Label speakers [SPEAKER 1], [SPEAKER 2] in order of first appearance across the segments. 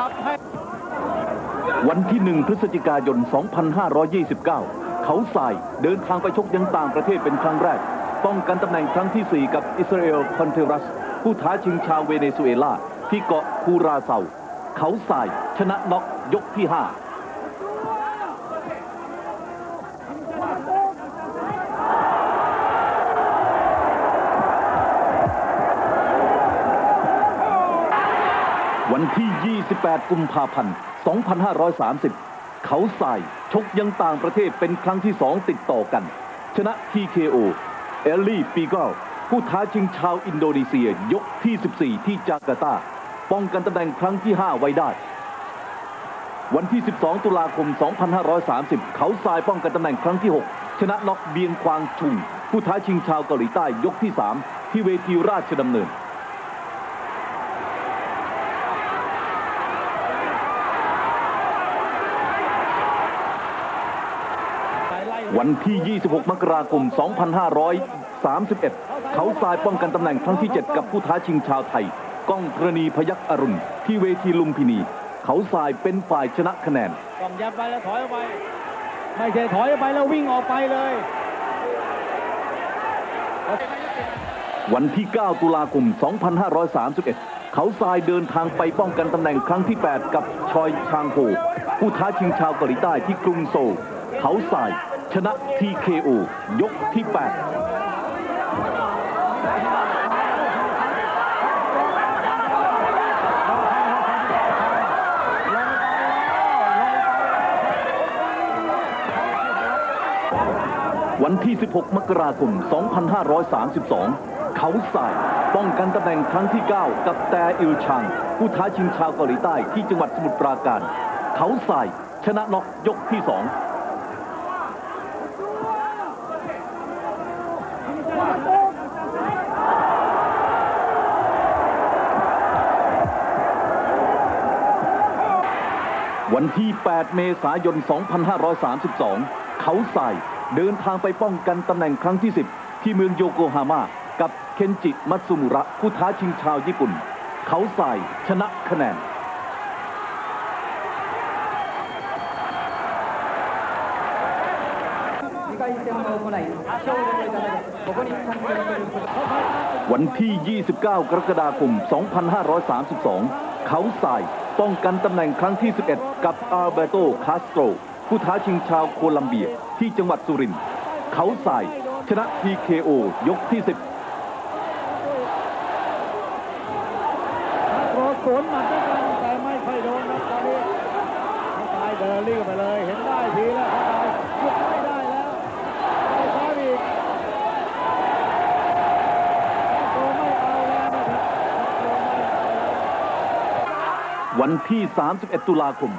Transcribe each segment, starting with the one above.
[SPEAKER 1] จับให้
[SPEAKER 2] วันที่1พฤศจิกายน 2529 เขาทรายเดินทางไปชกยังต่างประเทศเป็นครั้งแรก ป้องกันตำแหน่งครั้งที่ 4 กับอิสราเอลคอนเทรัส ผู้ท้าชิงชาวเวเนซุเอลา ที่เกาะคูราเซาเขาทรายชนะน็อกยกที่ 5วันที่ 28 กุมภาพันธ์ 2530 เขาทรายชกยังต่างประเทศเป็นครั้งที่สองติดต่อกัน ชนะ TKO เอลลี่ปีเกลผู้ท้าชิงชาวอินโดนีเซียยกที่ 14 ที่จาการ์ตา ป้องกันตำแหน่งครั้งที่ 5 ไว้ได้ วันที่ 12 ตุลาคม 2530 เขาทรายป้องกันตำแหน่งครั้งที่ 6 ชนะน็อกเบียงควางชุง ผู้ท้าชิงชาวเกาหลีใต้ยกที่ 3 ที่เวทีราชดำเนิน วันที่ 26 มกราคม 2531 เขาทรายป้องกันตำแหน่งครั้งที่ 7 กับผู้ท้าชิงชาวไทย ก้องธรณีพยักอรุณ ที่เวทีลุมพินี เขาทรายเป็นฝ่ายชนะคะแนน
[SPEAKER 1] ต้องยับไปแล้วถอยออกไป ไม่ใช่ถอยออกไปแล้ววิ่งออกไปเลย
[SPEAKER 2] วันที่ 9 ตุลาคม 2531 เขาทรายเดินทางไปป้องกันตำแหน่งครั้งที่ 8 กับชอยชางโฮผู้ท้าชิงชาวเกาหลีใต้ที่กรุงโซลเขาทราย ชนะ TKO ยกที่ 8วันที่ 16 มกราคม 2532 เขาสาย ป้องกันตำแหน่งครั้งที่ 9 กับแต่อิลชัง ผู้ท้าชิงชาวเกาหลีใต้ที่จังหวัดสมุทรปราการ เขาสาย ชนะน็อกยกที่ 2 วันที่ 8 เมษายน 2532 เขาใส่เดินทางไปป้องกันตำแหน่งครั้งที่ 10 ที่เมืองโยโกฮาม่ากับเคนจิ มัตสุมุระ ผู้ท้าชิงชาวญี่ปุ่น เขาใส่ชนะคะแนนวันที่ 29 กรกฎาคม 2532 เขาใส่ ป้องกันตำแหน่งครั้งที่ 11 กับอาร์เบโตคาสโตรผู้ท้าชิงชาวโคลัมเบียที่จังหวัดสุรินทร์เขาสายชนะ TKO ยกที่ 10
[SPEAKER 1] โดนสวนหมัดด้วยกันแต่ไม่ค่อยโดนครับตอนนี้เขาตายเดินรีบไปเลย เห็นได้ทีแล้วเขาตายหยุดไม่ได้แล้วไปซ้ายอีกโตไม่เอาแล้วนะครับโตไม่เอาแล้ ว
[SPEAKER 2] วันที่ 31 ตุลาคม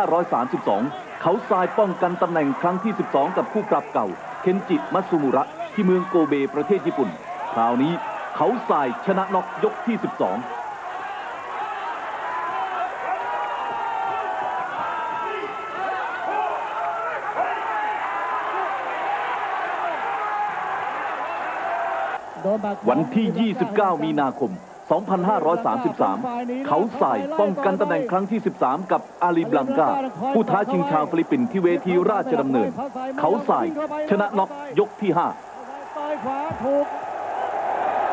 [SPEAKER 2] 2532 เขาทรายป้องกันตำแหน่งครั้งที่ 12 กับผู้ปรับเก่า เคนจิมัตสึมุระ ที่เมืองโกเบประเทศญี่ปุ่น คราวนี้เขาทรายชนะน็อกยกที่ 12
[SPEAKER 1] โดนบัก
[SPEAKER 2] วันที่ 29 มีนาคม 2533 เขาสายป้องกันตำแหน่งครั้งที่ 13 กับอาลีบลังกา ผู้ท้าชิงชาวฟิลิปปินส์ที่เวทีราชดำเนิน เขาสายชนะน็อกยกที่5
[SPEAKER 1] ต่อยขวาถูก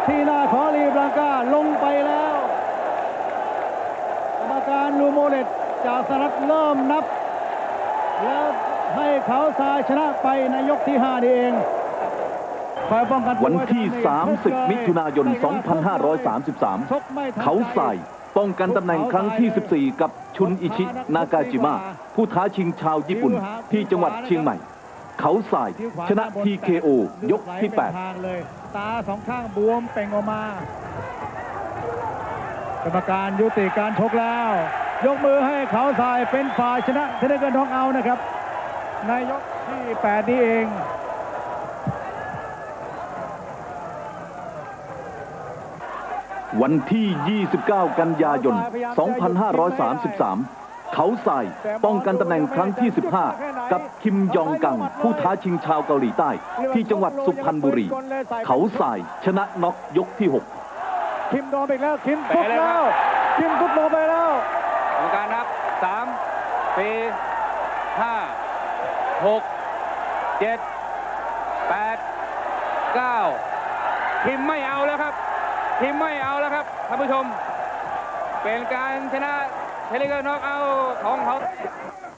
[SPEAKER 1] ที่หน้าขอรีบลังกาลงไปแล้ว กรรมการลูโมเลตจากสหรัฐเริ่มนับ แล้วให้เขาทรายชนะไปในยกที่ 5 นี่เอง
[SPEAKER 2] วันที่ 30 มิถุนายน 2533 เขาใส่ป้องกันตำแหน่งครั้งที่ 14 กับชุนอิชิ นากาจิมะ ผู้ท้าชิงชาวญี่ปุ่นที่จังหวัดเชียงใหม่ เขาใส่ชนะ TKO ยกที่
[SPEAKER 1] ทางเลยตาสองข้างบวมเป่งออกมากรรมการยุติการชกแล้ว ยกมือให้เขาทรายเป็นฝ่ายชนะเทนเกินทองเอานะครับ ในยกที่ 8 นี้เอง
[SPEAKER 2] วันที่ 29 กันยายน 2533 เขาใส่ป้องกันตำแหน่งครั้งที่ 15 กับคิมยองกัง ผู้ท้าชิงชาวเกาหลีใต้ ที่จังหวัดสุพรรณบุรี เขาใส่ชนะน็อกยกที่ 6
[SPEAKER 1] คิมโดนไปอีกแล้วคิมทุบแล้ว คิมทุบลงไปแล้ว
[SPEAKER 3] กสี่ห้าหกเจ็ดแปดเก้าทีมไม่เอาแล้วครับ ทีมไม่เอาแล้วครับท่านผู้ชม เป็นการชนะเทเลกน็อกเอาท์ของเขา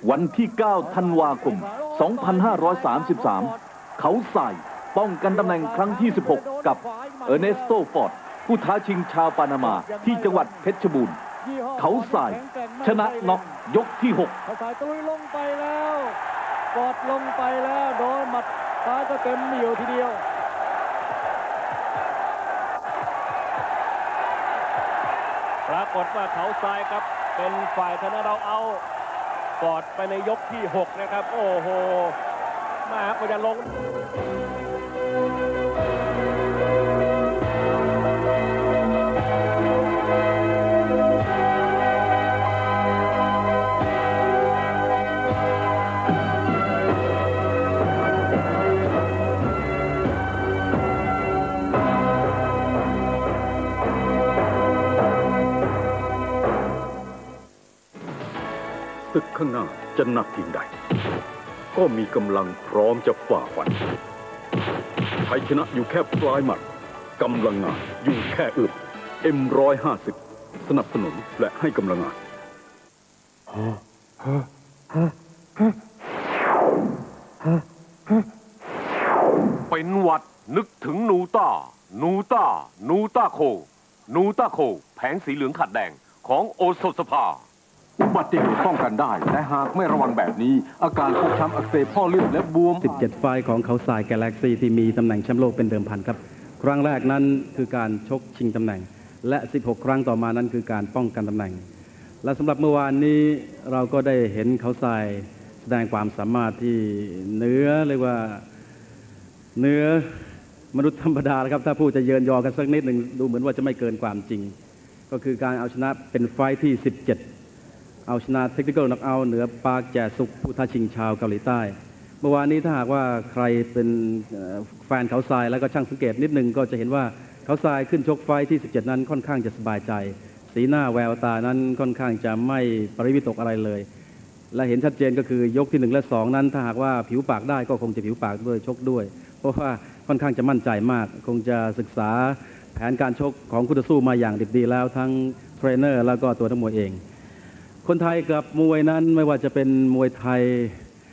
[SPEAKER 2] วันที่ 9 ธันวาคม 2533 เขาใส่ป้องกันตำแหน่งครั้งที่ 16 กับเออร์เนสโตฟอร์ด ผู้ท้าชิงชาวปานามาที่จังหวัดเพชรบูรณ์ เขาใส่ชนะน็อกยกที่ 6
[SPEAKER 1] เขาสายตุยลงไปแล้วกดลงไปแล้วโดนหมัดซ้ายก็เต็มเหนียวทีเดียวา
[SPEAKER 4] กฏว่าเขาทรายครับ เป็นฝ่ายชนะเราเอาปอดไปในยกที่ 6 นะครับ โอ้โห มาก็จะลง
[SPEAKER 5] ศึกข้างหน้าจะหนักเพียงใด ก็มีกำลังพร้อมจะฝ่าฟันชัยชนะอยู่แค่ปลายหมัดกำลังงานอยู่แค่อึบเอ็มร้อยห้าสิบสนับสนุนและให้กำลังงาน
[SPEAKER 6] เป็นหวัดนึกถึงนูต้า นูต้า นูต้าโค นูต้าโค แผงสีเหลืองขัดแดงของโอสถสภา
[SPEAKER 7] อุบัติเหตุป้องกันได้ แต่หากไม่ระวังแบบนี้ อาการฟกช้ำอักเสบข้อเลือดและบวม
[SPEAKER 8] 17 ไฟล์ของเขาทรายกลเล็กซี่ที่มีตำแหน่งแชมป์โลกเป็นเดิมพันครับ ครั้งแรกนั้นคือการชกชิงตำแหน่ง และ 16 ครั้งต่อมานั้นคือการป้องกันตำแหน่ง และสำหรับเมื่อวานนี้เราก็ได้เห็นเขาทรายแสดงความสามารถที่เหนือเรียกว่าเหนือมนุษย์ธรรมดาครับถ้าพูดจะเยินยอกันสักนิดหนึ่งดูเหมือนว่าจะไม่เกินความจริง ก็คือการเอาชนะเป็นไฟที่ 17 เอาชนะเทคนิคอลนักเอาเหนือปาร์คแจสุกผู้ท้าชิงชาวเกาหลีใต้ เมื่อวานนี้ถ้าหากว่าใครเป็นแฟนเขาทรายแล้วก็ช่างสังเกตนิดนึงก็จะเห็นว่าเขาทรายขึ้นชกไฟที่ 17 นั้นค่อนข้างจะสบายใจ สีหน้าแววตานั้นค่อนข้างจะไม่ปริวิตกอะไรเลย และเห็นชัดเจนก็คือยกที่หนึ่งและสองนั้น ถ้าหากว่าผิวปากได้ก็คงจะผิวปากด้วยชกด้วย เพราะว่าค่อนข้างจะมั่นใจมาก คงจะศึกษาแผนการชกของคู่ต่อสู้มาอย่างดิบดีแล้วทั้งเทรนเนอร์แล้วก็ตัวนักมวยเอง คนไทยกับมวยนั้นไม่ว่าจะเป็นมวยไทย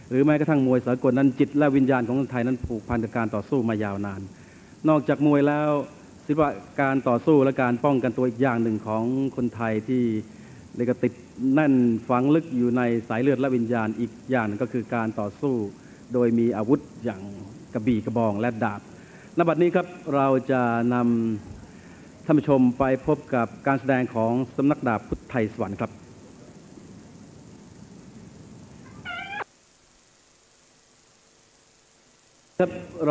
[SPEAKER 8] หรือแม้กระทั่งมวยสากลนั้นจิตและวิญญาณของคนไทยนั้นผูกพันกับการต่อสู้มายาวนาน นอกจากมวยแล้วศิลปะการต่อสู้และการป้องกันตัวอีกอย่างหนึ่งของคนไทยที่เรียกติดแน่นฝังลึกอยู่ในสายเลือดและวิญญาณอีกอย่างนึงก็คือการต่อสู้โดยมีอาวุธอย่างกระบี่กระบองและดาบณบัดนี้ครับเราจะนำท่านผู้ชมไปพบกับการแสดงของสำนักดาบพุทธไทยสวรรค์ครับ Yep.